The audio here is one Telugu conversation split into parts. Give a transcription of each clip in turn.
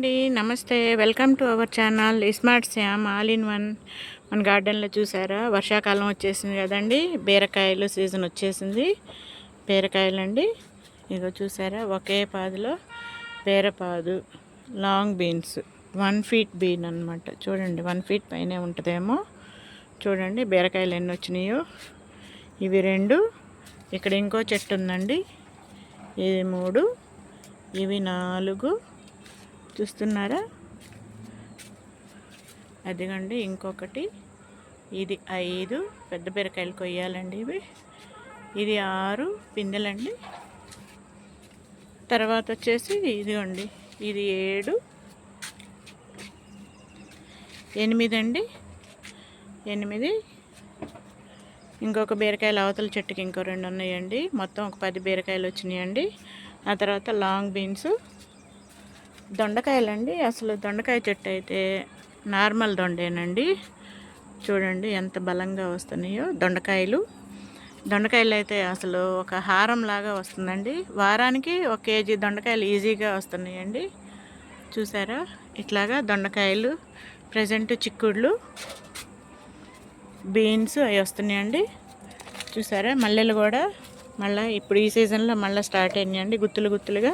అండి నమస్తే. Welcome to our channel smart Shyam all in one మన గార్డెన్లో చూసారా? వర్షాకాలం వచ్చేసింది కదండి. బీరకాయలు సీజన్ వచ్చేసింది. బీరకాయలు అండి ఇగో చూసారా? ఒకే పాదులో బీరపాదు long beans one feet bean అనమాట చూడండి వన్ ఫీట్ పైనే ఉంటుందేమో. చూడండి బీరకాయలు ఎన్ని వచ్చినాయో. ఇవి రెండు. ఇక్కడ ఇంకో చెట్టు ఉందండి. ఇది మూడు. ఇవి నాలుగు. చూస్తున్నారా? అదిగండి ఇంకొకటి. ఇది ఐదు. పెద్ద బీరకాయలు కొయ్యాలండి ఇవి. ఇది ఆరు. పిందెలండి. తర్వాత వచ్చేసి ఇదిగోండి. ఇది ఏడు. ఎనిమిది అండి ఎనిమిది. ఇంకొక బీరకాయలు అవతల చెట్టుకి ఇంకో రెండు ఉన్నాయండి. మొత్తం ఒక పది బీరకాయలు వచ్చినాయండి. ఆ తర్వాత లాంగ్ బీన్స్. దొండకాయలండి. అసలు దొండకాయ చెట్టు అయితే నార్మల్ దొండేనండి. చూడండి ఎంత బలంగా వస్తున్నాయో దొండకాయలు. దొండకాయలు అయితే అసలు ఒక హారం లాగా వస్తుందండి. వారానికి ఒక కేజీ దొండకాయలు ఈజీగా వస్తున్నాయండి. చూసారా? ఇట్లాగా దొండకాయలు ప్రజెంట్ చిక్కుళ్ళు బీన్స్ అవి వస్తున్నాయండి. చూసారా? మల్లెలు కూడా మళ్ళీ ఇప్పుడు ఈ సీజన్లో మళ్ళీ స్టార్ట్ అయినాయండి గుత్తులు గుత్తులుగా.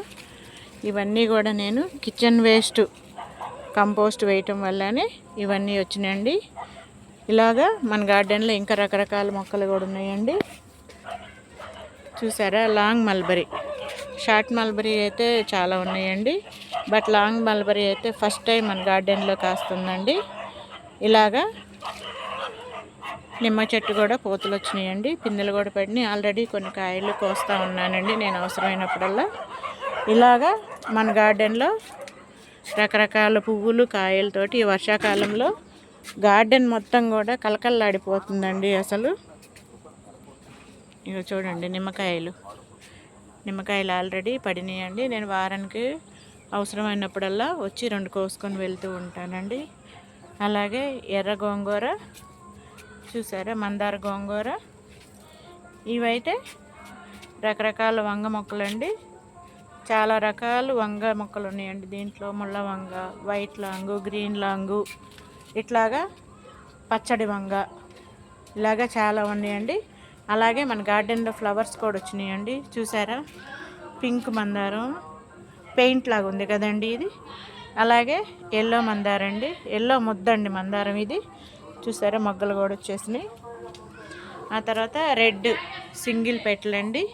ఇవన్నీ కూడా నేను కిచెన్ వేస్ట్ కంపోస్ట్ వేయటం వల్లనే ఇవన్నీ వచ్చినాయండి. ఇలాగా మన గార్డెన్లో ఇంకా రకరకాల మొక్కలు కూడా ఉన్నాయండి. చూసారా? Long mulberry. షార్ట్ మల్బరీ అయితే చాలా ఉన్నాయండి. బట్ లాంగ్ మల్బరీ అయితే ఫస్ట్ టైం మన గార్డెన్లో కాస్తుందండి. ఇలాగా నిమ్మ చెట్టు కూడా పూతలు వచ్చినాయండి. పిందెలు కూడా పడినాయి. ఆల్రెడీ కొన్ని కాయలు కోస్తూ ఉన్నానండి. నేను అవసరమైనప్పుడల్లా ఇలాగా మన గార్డెన్లో రకరకాల పువ్వులు కాయలతోటి ఈ వర్షాకాలంలో గార్డెన్ మొత్తం కూడా కలకల్లాడిపోతుందండి అసలు. ఇక చూడండి నిమ్మకాయలు. నిమ్మకాయలు ఆల్రెడీ పడినాయండి. నేను వారానికి అవసరమైనప్పుడల్లా వచ్చి రెండు కోసుకొని వెళ్తూ ఉంటానండి. అలాగే ఎర్ర గోంగూర చూసారా మందార గోంగూర. ఇవైతే రకరకాల వంగ మొక్కలండి. చాలా రకాలు వంగ మొక్కలు ఉన్నాయండి. దీంట్లో ముళ్ళ వంగ వైట్ లాంగు గ్రీన్ లాంగు ఇట్లాగా పచ్చడి వంగ ఇలాగా చాలా ఉన్నాయండి. అలాగే మన గార్డెన్లో ఫ్లవర్స్ కూడా వచ్చినాయండి. చూసారా? పింక్ మందారం పెయింట్ లాగా ఉంది కదండి ఇది. అలాగే ఎల్లో మందారం అండి ఎల్లో ముద్దండి మందారం ఇది. చూసారా? మొగ్గలు కూడా వచ్చేసినాయి. ఆ తర్వాత రెడ్ సింగిల్ పెట్టలండి.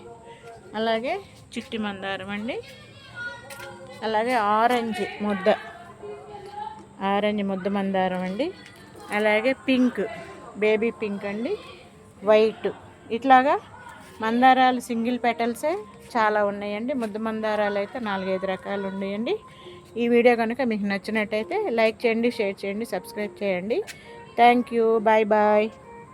అలాగే చిట్టి మందారం అండి. అలాగే ఆరెంజ్ ముద్ద. ఆరెంజ్ ముద్ద మందారం అండి. అలాగే పింక్ బేబీ పింక్ అండి. వైట్. ఇట్లాగా మందారాలు సింగిల్ పెటల్సే చాలా ఉన్నాయండి. ముద్ద మందారాలు అయితే నాలుగైదు రకాలు ఉన్నాయండి. ఈ వీడియో కనుక మీకు నచ్చినట్టయితే లైక్ చేయండి షేర్ చేయండి సబ్స్క్రైబ్ చేయండి. Thank you. Bye bye.